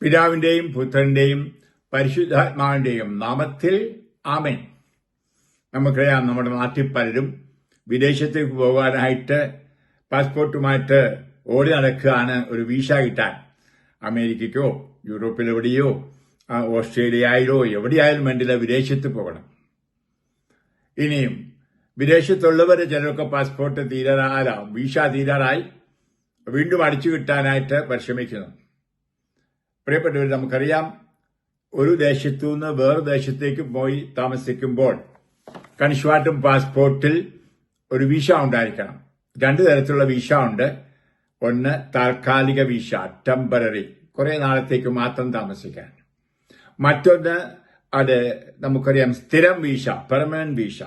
പിതാവിന്റെയും പുത്രന്റെയും പരിശുദ്ധാത്മാവിന്റെയും നാമത്തിൽ ആമേൻ. നമുക്കറിയാം നമ്മുടെ നാട്ടിൽ പലരും വിദേശത്തേക്ക് പോകാനായിട്ട് പാസ്പോർട്ടുമായിട്ട് ഓടി നടക്കുകയാണ് ഒരു വീസ കിട്ടാൻ. അമേരിക്കയ്ക്കോ യൂറോപ്പിലെവിടെയോ ഓസ്ട്രേലിയയിലോ എവിടെയായാലും വേണ്ടില്ല വിദേശത്ത് പോകണം. ഇനിയും വിദേശത്തുള്ളവർ ചിലർക്ക് പാസ്പോർട്ട് തീരാറാ വീസ തീരാറായി വീണ്ടും അടിച്ചു കിട്ടാനായിട്ട് പരിശ്രമിക്കുന്നു. പ്രിയപ്പെട്ടവർ നമുക്കറിയാം ഒരു ദേശത്തു നിന്ന് വേറെ ദേശത്തേക്ക് പോയി താമസിക്കുമ്പോൾ കൺഷ്വാട്ടും പാസ്പോർട്ടിൽ ഒരു വിഷ ഉണ്ടായിരിക്കണം. രണ്ട് തരത്തിലുള്ള വിഷ ഉണ്ട്. ഒന്ന് താൽക്കാലിക വിഷ ടെമ്പററി കുറെ നാളത്തേക്ക് മാത്രം താമസിക്കാൻ. മറ്റൊന്ന് അത് നമുക്കറിയാം സ്ഥിരം വീസ പെർമനന്റ് വീസ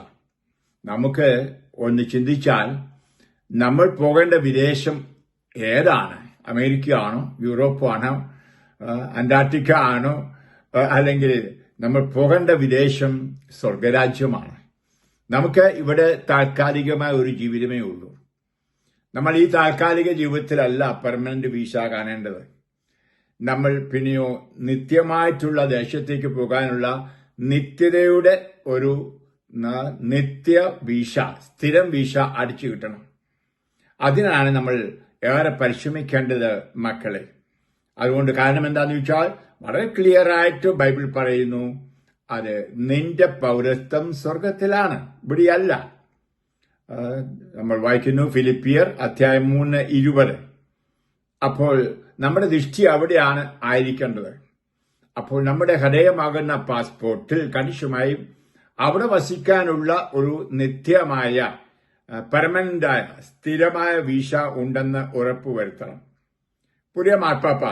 നമുക്ക് ഒന്ന് ചിന്തിച്ചാൽ നമ്മൾ പോകേണ്ട വിദേശം ഏതാണ്? അമേരിക്ക ആണോ യൂറോപ്പ് ആണോ അന്റാർട്ടിക്ക ആണോ അല്ലെങ്കിൽ നമ്മൾ പോകേണ്ട വിദേശം സ്വർഗരാജ്യമാണ്. നമുക്ക് ഇവിടെ താൽക്കാലികമായ ഒരു ജീവിതമേ ഉള്ളൂ. നമ്മൾ ഈ താൽക്കാലിക ജീവിതത്തിലല്ല പെർമനന്റ് വീസ കാണേണ്ടത്. നമ്മൾ പിന്നെയോ നിത്യമായിട്ടുള്ള ദേശത്തേക്ക് പോകാനുള്ള നിത്യതയുടെ ഒരു നിത്യ വീശ സ്ഥിരം വീശ അടിച്ചു കിട്ടണം. അതിനാണ് നമ്മൾ ഏറെ പരിശ്രമിക്കേണ്ടത് മക്കളെ. അതുകൊണ്ട് കാരണം എന്താണെന്ന് വെച്ചാൽ വളരെ ക്ലിയർ ആയിട്ട് ബൈബിൾ പറയുന്നു അത് നിന്റെ പൗരത്വം സ്വർഗത്തിലാണ് ഇവിടെയല്ല. നമ്മൾ വായിക്കുന്നു ഫിലിപ്പിയർ അധ്യായം മൂന്ന് ഇരുപത്. അപ്പോൾ നമ്മുടെ ദൃഷ്ടി അവിടെയാണ് ആയിരിക്കേണ്ടത്. അപ്പോൾ നമ്മുടെ ഹൃദയമാകുന്ന പാസ്പോർട്ടിൽ കണിശമായും അവിടെ വസിക്കാനുള്ള ഒരു നിത്യമായ പെർമനന്റായ സ്ഥിരമായ വീശ ഉണ്ടെന്ന് ഉറപ്പുവരുത്തണം. പുതിയ മാർപ്പാപ്പ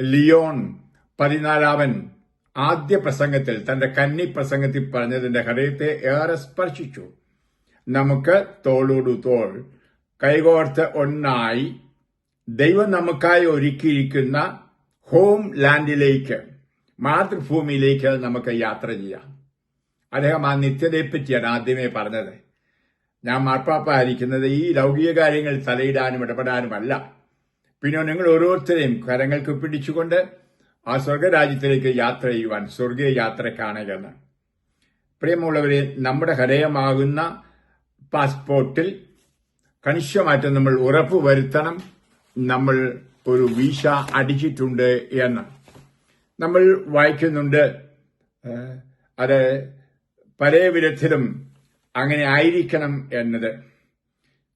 ലിയോൺ പതിനാലാമൻ ആദ്യ പ്രസംഗത്തിൽ തന്റെ കന്നി പ്രസംഗത്തിൽ പറഞ്ഞതിന്റെ ഹൃദയത്തെ ഏറെ സ്പർശിച്ചു. നമുക്ക് തോളോടു തോൾ കൈകോർത്ത് ഒന്നായി ദൈവം നമുക്കായി ഒരുക്കിയിരിക്കുന്ന ഹോം ലാൻഡിലേക്ക് മാതൃഭൂമിയിലേക്ക് നമുക്ക് യാത്ര ചെയ്യാം. അദ്ദേഹം ആ നിത്യതയെ പറ്റിയാണ് ആദ്യമേ പറഞ്ഞത്. ഞാൻ മാർപ്പാപ്പ ആയിരിക്കുന്നത് ഈ ലൗകിക കാര്യങ്ങൾ തലയിടാനും ഇടപെടാനുമല്ല. പിന്നെ നിങ്ങൾ ഓരോരുത്തരെയും കരങ്ങൾക്ക് പിടിച്ചുകൊണ്ട് ആ സ്വർഗരാജ്യത്തിലേക്ക് യാത്ര ചെയ്യുവാൻ സ്വർഗീയ യാത്ര എന്ന്. പ്രിയമുള്ളവരെ നമ്മുടെ ഹൃദയമാകുന്ന പാസ്പോർട്ടിൽ കണിശമായിട്ട് നമ്മൾ ഉറപ്പ് വരുത്തണം. നമ്മൾ ഒരു വീസ അടിച്ചിട്ടുണ്ട് എന്ന്. നമ്മൾ വായിക്കുന്നുണ്ട് അത് പല വിധത്തിലും അങ്ങനെ ആയിരിക്കണം എന്നത്.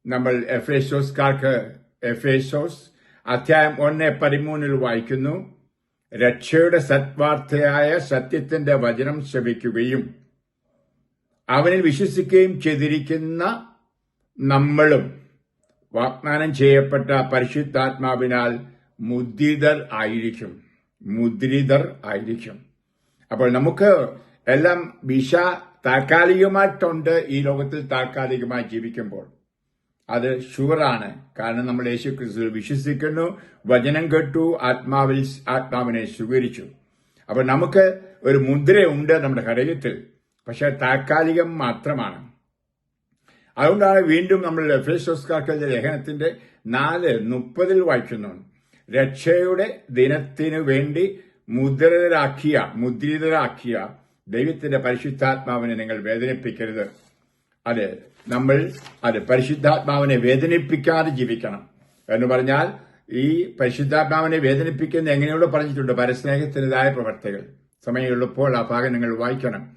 നമ്മൾ എഫേസോസ്കാർക്ക് എഫേസോസ് അധ്യായം ഒന്ന് പതിമൂന്നിൽ വായിക്കുന്നു രക്ഷയുടെ സത്വാർത്ഥയായ സത്യത്തിന്റെ വചനം ശ്രമിക്കുകയും അവനിൽ വിശ്വസിക്കുകയും ചെയ്തിരിക്കുന്ന നമ്മളും വാഗ്ദാനം ചെയ്യപ്പെട്ട പരിശുദ്ധാത്മാവിനാൽ മുദ്രിതർ ആയിരിക്കും മുദ്രിതർ ആയിരിക്കും. അപ്പോൾ നമുക്ക് എല്ലാം വിഷ താൽക്കാലികമായിട്ടുണ്ട് ഈ ലോകത്തിൽ താൽക്കാലികമായി ജീവിക്കുമ്പോൾ. അത് ഷുവറാണ് കാരണം നമ്മൾ യേശു ക്രിസ്തു വിശ്വസിക്കുന്നു വചനം കേട്ടു ആത്മാവിൽ ആത്മാവിനെ സ്വീകരിച്ചു. അപ്പൊ നമുക്ക് ഒരു മുദ്രയുണ്ട് നമ്മുടെ ഹൃദയത്തിൽ പക്ഷെ താൽക്കാലികം മാത്രമാണ്. അതുകൊണ്ടാണ് വീണ്ടും നമ്മൾ എഫേസോസ്കാർക്ക് ലേഖനത്തിന്റെ നാല് മുപ്പതിൽ വായിക്കുന്നു. രക്ഷയുടെ ദിനത്തിനു വേണ്ടി മുദ്രിതരാക്കിയ മുദ്രിതരാക്കിയ ദൈവത്തിന്റെ പരിശുദ്ധാത്മാവിനെ നിങ്ങൾ വേദനിപ്പിക്കരുത്. അത് നമ്മൾ അതെ പരിശുദ്ധാത്മാവിനെ വേദനിപ്പിക്കാതെ ജീവിക്കണം. എന്ന് പറഞ്ഞാൽ ഈ പരിശുദ്ധാത്മാവിനെ വേദനിപ്പിക്കുന്ന എങ്ങനെയുള്ള പറഞ്ഞിട്ടുണ്ട് പരസ്നേഹത്തിന്റെതായ പ്രവർത്തികൾ. സമയമുള്ളപ്പോൾ ആ ഭാഗം നിങ്ങൾ വായിക്കണം.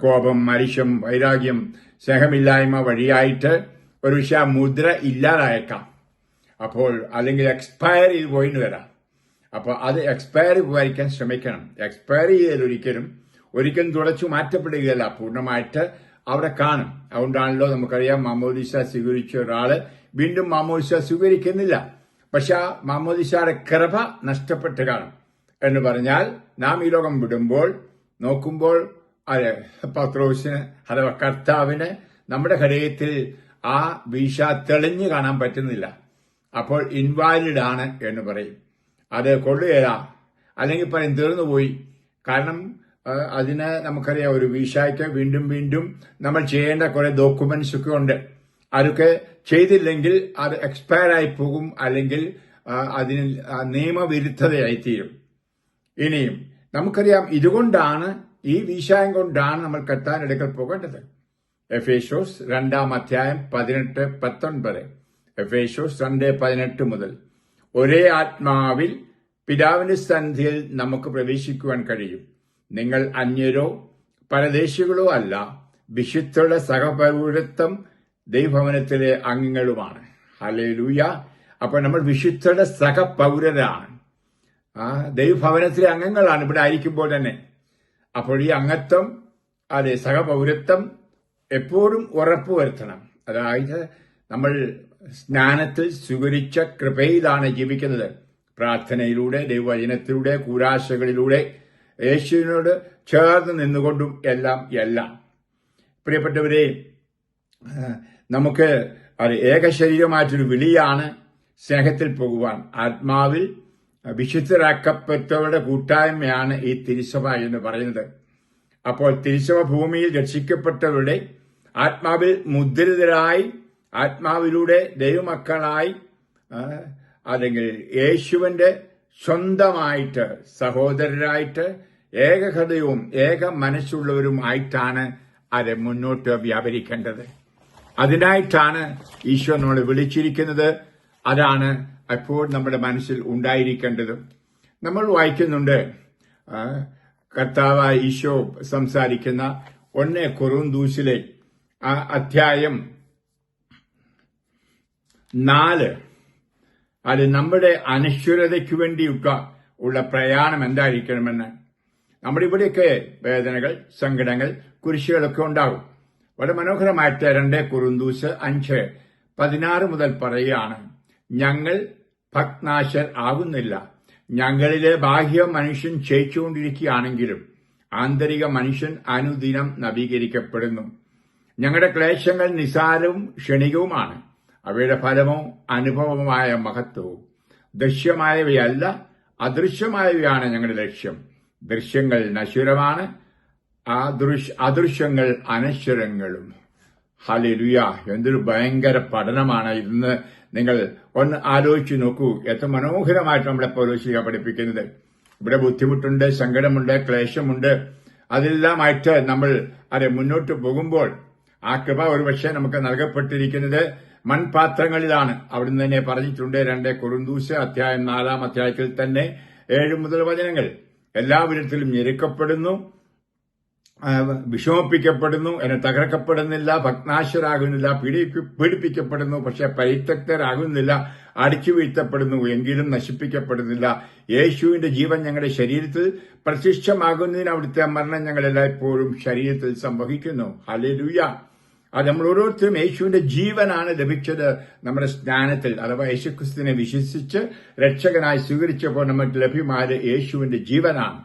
കോപം മരിഷം വൈരാഗ്യം സ്നേഹമില്ലായ്മ വഴിയായിട്ട് ഒരു പക്ഷെ മുദ്ര ഇല്ലാതായേക്കാം. അപ്പോൾ അല്ലെങ്കിൽ എക്സ്പയർ ചെയ്ത് പോയിന്ന് വരാം. അപ്പോൾ അത് എക്സ്പയർ പോകാതിരിക്കാൻ ശ്രമിക്കണം. എക്സ്പയർ ചെയ്താൽ ഒരിക്കലും ഒരിക്കലും തുടച്ചു മാറ്റപ്പെടുകയല്ല. പൂർണമായിട്ട് അവിടെ കാണും. അതുകൊണ്ടാണല്ലോ നമുക്കറിയാം മാമോദിസ സ്വീകരിച്ച ഒരാൾ വീണ്ടും മാമോദിസ സ്വീകരിക്കുന്നില്ല. പക്ഷെ ആ മാമോദിസയുടെ കൃപ നഷ്ടപ്പെട്ട് കാണും എന്ന് പറഞ്ഞാൽ നാം ഈ ലോകം വിടുമ്പോൾ നോക്കുമ്പോൾ അതെ പത്രോസിന് അഥവാ കർത്താവിന് നമ്മുടെ ഹൃദയത്തിൽ ആ വീശ തെളിഞ്ഞു കാണാൻ പറ്റുന്നില്ല. അപ്പോൾ ഇൻവാലിഡ് ആണ് എന്ന് പറയും. അത് കൊള്ളുകയില്ല. അല്ലെങ്കിൽ പറയും തീർന്നുപോയി. കാരണം അതിന് നമുക്കറിയാം ഒരു വീശായ്ക്ക് വീണ്ടും വീണ്ടും നമ്മൾ ചെയ്യേണ്ട കുറെ ഡോക്യുമെന്റ്സ് ഒക്കെ ഉണ്ട്. അതൊക്കെ ചെയ്തില്ലെങ്കിൽ അത് എക്സ്പയർ ആയി പോകും അല്ലെങ്കിൽ അതിന് നിയമവിരുദ്ധതയായിത്തീരും. ഇനിയും നമുക്കറിയാം ഇതുകൊണ്ടാണ് ഈ വിഷയം കൊണ്ടാണ് നമ്മൾ കത്താനെടുക്കൽ പോകേണ്ടത്. എഫേഷോസ് രണ്ടാം അധ്യായം പതിനെട്ട് പത്തൊൻപത്. എഫേഷോസ് രണ്ട് പതിനെട്ട് മുതൽ. ഒരേ ആത്മാവിൽ പിതാവിന്റെ സന്ധിയിൽ നമുക്ക് പ്രവേശിക്കുവാൻ കഴിയും. നിങ്ങൾ അന്യരോ പരദേശികളോ അല്ല വിശുദ്ധരുടെ സഹപൗരത്വം ദൈവഭവനത്തിലെ അംഗങ്ങളുമാണ്. ഹലേലൂയ അപ്പൊ നമ്മൾ വിശുദ്ധരുടെ സഹപൗരരാണ്. ആ ദൈവഭവനത്തിലെ അംഗങ്ങളാണ് ഇവിടെ ആയിരിക്കുമ്പോൾ തന്നെ. അപ്പോൾ ഈ അംഗത്വം അതെ സഹപൗരത്വം എപ്പോഴും ഉറപ്പുവരുത്തണം അതായത് നമ്മൾ സ്നാനത്തിൽ സ്വീകരിച്ച കൃപയിലാണ് ജീവിക്കുന്നത്. പ്രാർത്ഥനയിലൂടെ ദൈവവചനത്തിലൂടെ കൂരാശകളിലൂടെ യേശുവിനോട് ചേർന്ന് നിന്നുകൊണ്ടും എല്ലാം എല്ലാം. പ്രിയപ്പെട്ടവരെ നമുക്ക് ഏകശരീരമായിട്ടൊരു വിളിയാണ് സ്നേഹത്തിൽ പോകുവാൻ. ആത്മാവിൽ വിശുദ്ധരാക്കപ്പെട്ടവരുടെ കൂട്ടായ്മയാണ് ഈ തിരുസഭ എന്ന് പറയുന്നത്. അപ്പോൾ തിരുസഭ ഭൂമിയിൽ രക്ഷിക്കപ്പെട്ടവരുടെ ആത്മാവിൽ മുദ്രിതരായി ആത്മാവിലൂടെ ദൈവമക്കളായി അല്ലെങ്കിൽ യേശുവിന്റെ സ്വന്തമായിട്ട് സഹോദരരായിട്ട് ഏകഹൃദയവും ഏക മനസ്സുള്ളവരുമായിട്ടാണ് അത് മുന്നോട്ട് വ്യാപരിക്കേണ്ടത്. അതിനായിട്ടാണ് ഈശോ നമ്മളെ വിളിച്ചിരിക്കുന്നത്. അതാണ് അപ്പോൾ നമ്മുടെ മനസ്സിൽ ഉണ്ടായിരിക്കേണ്ടത്. നമ്മൾ വായിക്കുന്നുണ്ട് കർത്താവ് ഈശോ സംസാരിക്കുന്ന ഒന്ന് കുറുന്തൂസിലെ ആ അധ്യായം നാല്. അത് നമ്മുടെ അനശ്വരതയ്ക്ക് വേണ്ടിയുള്ള ഉള്ള പ്രയാണം എന്തായിരിക്കണമെന്ന്. നമ്മുടെ ഇവിടെയൊക്കെ വേദനകൾ സങ്കടങ്ങൾ കുരിശുകളൊക്കെ ഉണ്ടാകും. വളരെ മനോഹരമായിട്ട് രണ്ട് കുറുന്തൂസ് അഞ്ച് പതിനാറ് മുതൽ പറയുകയാണ് ഞങ്ങൾ ഭക്നാശർ ആകുന്നില്ല. ഞങ്ങളിലെ ബാഹ്യ മനുഷ്യൻ ക്ഷയിച്ചുകൊണ്ടിരിക്കുകയാണെങ്കിലും ആന്തരിക മനുഷ്യൻ അനുദിനം നവീകരിക്കപ്പെടുന്നു. ഞങ്ങളുടെ ക്ലേശങ്ങൾ നിസാരവും ക്ഷണികവുമാണ്. അവയുടെ ഫലമോ അനുഭവമായ മഹത്വവും. ദൃശ്യമായവയല്ല അദൃശ്യമായവയാണ് ഞങ്ങളുടെ ലക്ഷ്യം. ദൃശ്യങ്ങൾ നശ്വരമാണ്. അദൃശ് അദൃശ്യങ്ങൾ അനശ്വരങ്ങളും. ഹലിലുയ എന്തൊരു ഭയങ്കര പഠനമാണ് ഇന്ന് നിങ്ങൾ ഒന്ന് ആലോചിച്ചു നോക്കൂ. എത്ര മനോഹരമായിട്ട് നമ്മളെ പൗലോശിക പഠിപ്പിക്കുന്നത്. ഇവിടെ ബുദ്ധിമുട്ടുണ്ട് സങ്കടമുണ്ട് ക്ലേശമുണ്ട്. അതെല്ലാമായിട്ട് നമ്മൾ അതെ മുന്നോട്ട് പോകുമ്പോൾ ആ കൃപ ഒരുപക്ഷെ നമുക്ക് നൽകപ്പെട്ടിരിക്കുന്നത് മൺപാത്രങ്ങളിലാണ്. അവിടുന്ന് തന്നെ പറഞ്ഞിട്ടുണ്ട് രണ്ട് കുറുന്തൂസ് അധ്യായം നാലാം അധ്യായത്തിൽ തന്നെ ഏഴ് മുതൽ വചനങ്ങൾ. എല്ലാ വിധത്തിലും ഞെരുക്കപ്പെടുന്നു വിഷമിപ്പിക്കപ്പെടുന്നു എന്നെ തകർക്കപ്പെടുന്നില്ല ഭഗ്നാശരാകുന്നില്ല പീഡിപ്പി പീഡിപ്പിക്കപ്പെടുന്നു പക്ഷെ പരിത്യക്തരാകുന്നില്ല അടിച്ചു വീഴ്ത്തപ്പെടുന്നു എങ്കിലും നശിപ്പിക്കപ്പെടുന്നില്ല. യേശുവിന്റെ ജീവൻ ഞങ്ങളുടെ ശരീരത്തിൽ പ്രത്യക്ഷമാകുന്നതിന് അവിടുത്തെ മരണം ഞങ്ങൾ എല്ലായ്പ്പോഴും ശരീരത്തിൽ സംഭവിക്കുന്നു. ഹല്ലേലൂയ. അത് നമ്മൾ ഓരോരുത്തരും യേശുവിന്റെ ജീവനാണ് ലഭിച്ചത് നമ്മുടെ സ്നാനത്തിൽ അഥവാ യേശുക്രിസ്തുവിനെ വിശ്വസിച്ച് രക്ഷകനായി സ്വീകരിച്ചപ്പോൾ നമുക്ക് ലഭ്യമായത് യേശുവിന്റെ ജീവനാണ്.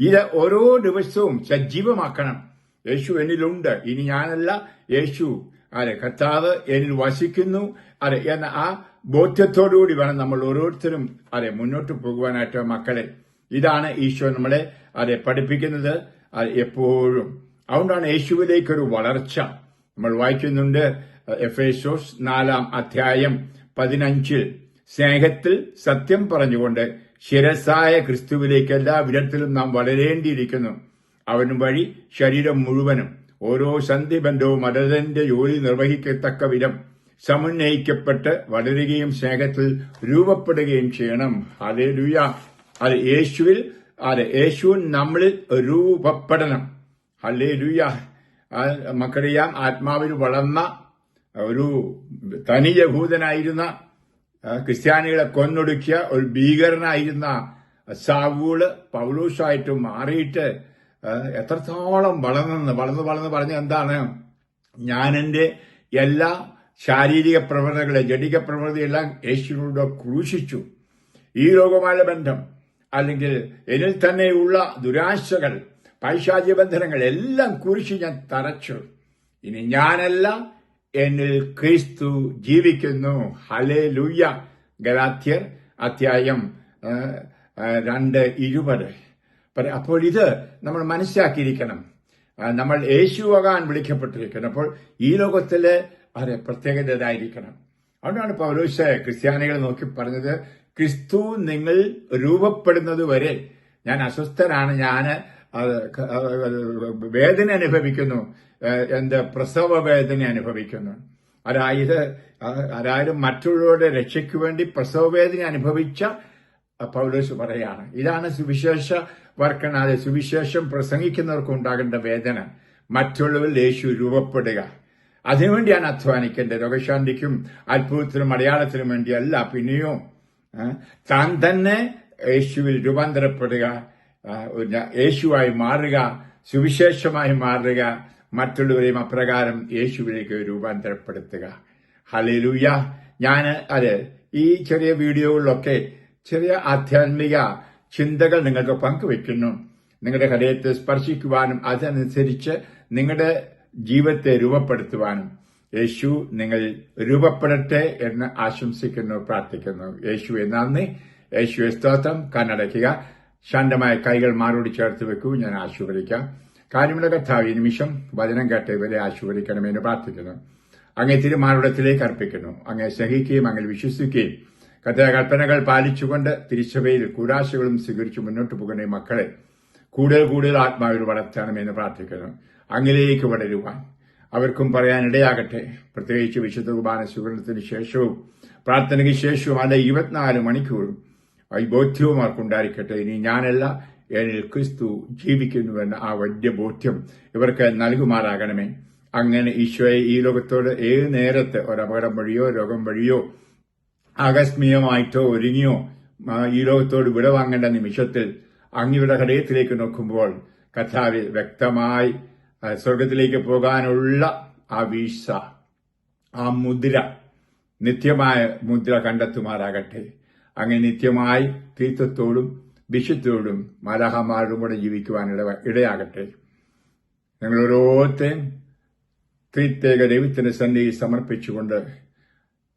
ഇത് ഓരോ ദിവസവും സജീവമാക്കണം. യേശു എന്നിലുണ്ട്. ഇനി ഞാനല്ല യേശു. അതെ കർത്താവ് എന്നിൽ വസിക്കുന്നു. അതെ എന്ന ആ ബോധ്യത്തോടുകൂടി വേണം നമ്മൾ ഓരോരുത്തരും അതെ മുന്നോട്ട് പോകുവാനായിട്ട് മക്കളെ. ഇതാണ് ഈശോ നമ്മളെ അതെ പഠിപ്പിക്കുന്നത് എപ്പോഴും. അതുകൊണ്ടാണ് യേശുവിലേക്കൊരു വളർച്ച. നമ്മൾ വായിക്കുന്നുണ്ട് എഫേസോസ് നാലാം അധ്യായം പതിനഞ്ചിൽ സ്നേഹത്തിൽ സത്യം പറഞ്ഞുകൊണ്ട് ശിരസായ ക്രിസ്തുവിലേക്ക് എല്ലാ വിധത്തിലും നാം വളരേണ്ടിയിരിക്കുന്നു. അവൻ വഴി ശരീരം മുഴുവനും ഓരോ സന്ധിബന്ധവും അതതിന്റെ ജോലി നിർവഹിക്കത്തക്ക വിധം സമുന്നയിക്കപ്പെട്ട് വളരുകയും സ്നേഹത്തിൽ രൂപപ്പെടുകയും ചെയ്യണം. അതേ ലുയ അത് യേശുവിൽ അതെ യേശുവിൻ നമ്മളിൽ രൂപപ്പെടണം. അല്ലേ ലുയ മക്കറിയാം ആത്മാവിൽ വളർന്ന ഒരു തനി യഹൂദനായിരുന്ന ക്രിസ്ത്യാനികളെ കൊന്നൊടുക്കിയ ഒരു ഭീകരനായിരുന്ന സാവൂൾ പൗലൂഷായിട്ട് മാറിയിട്ട് എത്രത്തോളം വളർന്നെന്ന് വളർന്ന് വളർന്ന് പറഞ്ഞ എന്താണ്? ഞാൻ എന്റെ എല്ലാ ശാരീരിക പ്രവണതകളെ ജടിക പ്രവണതയെല്ലാം യേശുവിനോട് ക്രൂശിച്ചു. ഈ ലോകമായ ബന്ധം അല്ലെങ്കിൽ എന്നിൽ തന്നെയുള്ള ദുരാശകൾ പൈശാചിക ബന്ധനങ്ങൾ എല്ലാം കുറിച്ച് ഞാൻ തറച്ചു. ഇനി ഞാനല്ല എന്നിൽ ക്രിസ്തു ജീവിക്കുന്നു. ഹലേ ലൂയ ഗലാത്യർ അധ്യായം രണ്ട് ഇരുപത്. അപ്പോൾ ഇത് നമ്മൾ മനസ്സിലാക്കിയിരിക്കണം. നമ്മൾ യേശുവാകാൻ വിളിക്കപ്പെട്ടിരിക്കണം അപ്പോൾ ഈ ലോകത്തിൽ അത് പ്രത്യേകത ഇതായിരിക്കണം അതുകൊണ്ടാണ് പൗലോസ് ക്രിസ്ത്യാനികളെ നോക്കി പറഞ്ഞത് ക്രിസ്തു നിങ്ങൾ രൂപപ്പെടുന്നത് വരെ ഞാൻ അസ്വസ്ഥനാണ്. ഞാൻ വേദന അനുഭവിക്കുന്നു. എന്ത് പ്രസവ വേദന അനുഭവിക്കുന്നു. അതായത് അതായത് മറ്റുള്ളവരുടെ രക്ഷയ്ക്ക് വേണ്ടി പ്രസവ വേദന അനുഭവിച്ച പൗലോസ് പറയാണ്. ഇതാണ് സുവിശേഷ വർക്കനാതെ സുവിശേഷം പ്രസംഗിക്കുന്നവർക്ക് ഉണ്ടാകേണ്ട വേദന. മറ്റുള്ളവരിൽ യേശു രൂപപ്പെടുക. അതിനുവേണ്ടിയാണ് അധ്വാനിക്കേണ്ടത്. രോഗശാന്തിക്കും അത്ഭുതത്തിനും അടയാളത്തിനും വേണ്ടിയല്ല പിന്നെയോ താൻ തന്നെ യേശുവിൽ രൂപാന്തരപ്പെടുക. യേശുവായി മാറുക സുവിശേഷമായി മാറുക മറ്റുള്ളവരെയും അപ്രകാരം യേശുവിലേക്ക് രൂപാന്തരപ്പെടുത്തുക. ഹലിലൂയ ഞാൻ അതെ ഈ ചെറിയ വീഡിയോകളിലൊക്കെ ചെറിയ ആധ്യാത്മിക ചിന്തകൾ നിങ്ങൾക്ക് പങ്കുവെക്കുന്നു നിങ്ങളുടെ ഹൃദയത്തെ സ്പർശിക്കുവാനും അതനുസരിച്ച് നിങ്ങളുടെ ജീവിതത്തെ രൂപപ്പെടുത്തുവാനും യേശു നിങ്ങൾ രൂപപ്പെടട്ടെ എന്ന് ആശംസിക്കുന്നു പ്രാർത്ഥിക്കുന്നു. യേശുവെ നന്ദി. യേശുവെ സ്തോത്രം. കണ്ണടയ്ക്കുക. ശാന്തമായ കൈകൾ മാറോട് ചേർത്ത് വെക്കൂ. ഞാൻ ആശീർവദിക്കാം. കാര്യമുള്ള കർത്താവ് ഈ നിമിഷം വചനം കേട്ട് ഇവരെ ആശീർവദിക്കണമെന്ന് പ്രാർത്ഥിക്കുന്നു. അങ്ങേ തിരുമാറുടത്തിലേക്ക് അർപ്പിക്കുന്നു. അങ്ങേ സഹിക്കുകയും അങ്ങനെ വിശ്വസിക്കുകയും കഥ കൽപ്പനകൾ പാലിച്ചുകൊണ്ട് തിരിച്ചവയിൽ കൂരാശകളും സ്വീകരിച്ച് മുന്നോട്ട് പോകുന്ന മക്കളെ കൂടുതൽ കൂടുതൽ ആത്മാവിൽ വളർത്തണമെന്ന് പ്രാർത്ഥിക്കുന്നു. അങ്ങിലേക്ക് വളരുവാൻ അവർക്കും പറയാനിടയാകട്ടെ. പ്രത്യേകിച്ച് വിശുദ്ധ കുർബാന സ്വീകരണത്തിന് ശേഷവും പ്രാർത്ഥനയ്ക്ക് ശേഷവും അല്ല ഇരുപത്തിനാല് മണിക്കൂറും ഈ ബോധ്യവും അവർക്കുണ്ടായിരിക്കട്ടെ ഇനി ഞാനല്ല എന്നിൽ ക്രിസ്തു ജീവിക്കുന്നുവെന്ന ആ വലിയ ബോധ്യം ഇവർക്ക് നൽകുമാറാകണമേ. അങ്ങനെ ഈശോയെ ഈ ലോകത്തോട് ഏത് നേരത്ത് ഒരപകടം വഴിയോ രോഗം വഴിയോ ആകസ്മികമായിട്ടോ ഒരുങ്ങിയോ ഈ ലോകത്തോട് വിടവാങ്ങേണ്ട നിമിഷത്തിൽ അങ്ങയുടെ ഹൃദയത്തിലേക്ക് നോക്കുമ്പോൾ കഥാവിൽ വ്യക്തമായി സ്വർഗത്തിലേക്ക് പോകാനുള്ള ആ വീഴ്ച ആ മുദ്ര നിത്യമായ മുദ്ര കണ്ടെത്തുമാറാകട്ടെ. അങ്ങനെ നിത്യമായി തീർത്ഥത്തോടും വിശുദ്ധത്തോടും മാലാഹമാരോടും കൂടെ ജീവിക്കുവാൻ ഇട- ഇടയാകട്ടെ. ഞങ്ങൾ ഓരോരുത്തരും ത്രിത്യേക ദൈവത്തിന്റെ സന്നിധി സമർപ്പിച്ചുകൊണ്ട്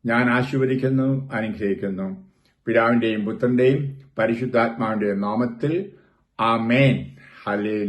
ഞാൻ ആശീർവദിക്കുന്നു അനുഗ്രഹിക്കുന്നു. പിതാവിന്റെയും പുത്രന്റെയും പരിശുദ്ധാത്മാവിന്റെയും നാമത്തിൽ ആ മേൻ ഹലേ